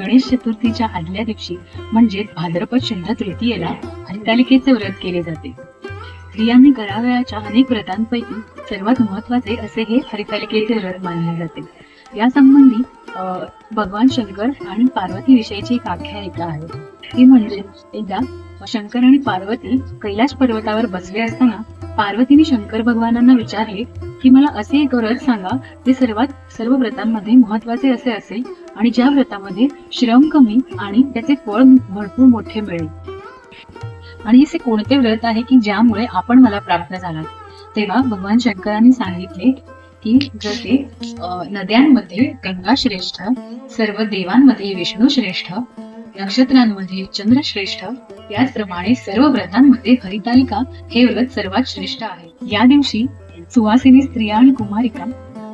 गणेश चतुर्थीच्या आदल्या दिवशी म्हणजे भाद्रपद शुद्ध तृतीयेला हरितालिकेचे व्रत केले जाते. स्त्रियांनी करावयाच्या अनेक व्रतांपैकी सर्वात महत्त्वाचे असे हे हरितालिकेचे व्रत मानले जाते. या संबंधी भगवान शंकर आणि पार्वती विषयीची एक आख्यायिका आहे. ती म्हणजे एकदा शंकर आणि पार्वती कैलाश पर्वतावर बसले असताना पार्वतीने शंकर भगवानांना विचारले की मला असे एक व्रत सांगा जे सर्वात सर्व व्रतांमध्ये महत्त्वाचे असे असेल आणि ज्या व्रतामध्ये श्रम कमी आणि त्याचे फळ भरपूर मोठे मिळेल. आणि असे कोणते व्रत आहे की ज्यामुळे आपण मला प्राप्त झाला तेव्हा भगवान शंकरांनी सांगितले की जसे नद्यांमध्ये गंगा श्रेष्ठ सर्व देवांमध्ये विष्णू श्रेष्ठ नक्षत्रांमध्ये चंद्र श्रेष्ठ त्याचप्रमाणे सर्व व्रतांमध्ये हरितालिका हे व्रत सर्वात श्रेष्ठ आहे. या दिवशी सुवासिनी स्त्रिया आणि कुमारिका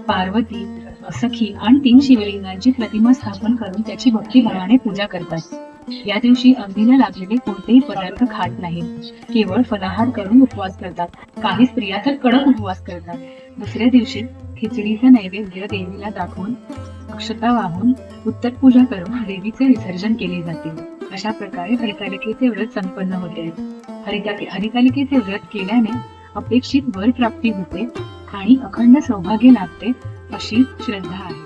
पार्वती सखी आणि तीन शिवलिंगांची प्रतिमा स्थापन करून त्याची भक्तिभावाने पूजा करतात. या दिवशी अग्नीला लागलेले कोणतेही पदार्थ खात नाहीत केवळ फलाहार करून उपवास करतात. काही स्त्रिया तर कडक उपवास करतात. दुसऱ्या दिवशी खिचडीचा नैवेद्य देवीला दाखवून अक्षता वाहून उत्तर पूजा करून देवीचे विसर्जन केले जाते. अशा प्रकारे हरितालिकेचे व्रत संपन्न होते. हरिता- हरितालिकेचे व्रत केल्याने अपेक्षित वर प्राप्ती होते आणि अखंड सौभाग्य लाभते अशी श्रद्धा आहे.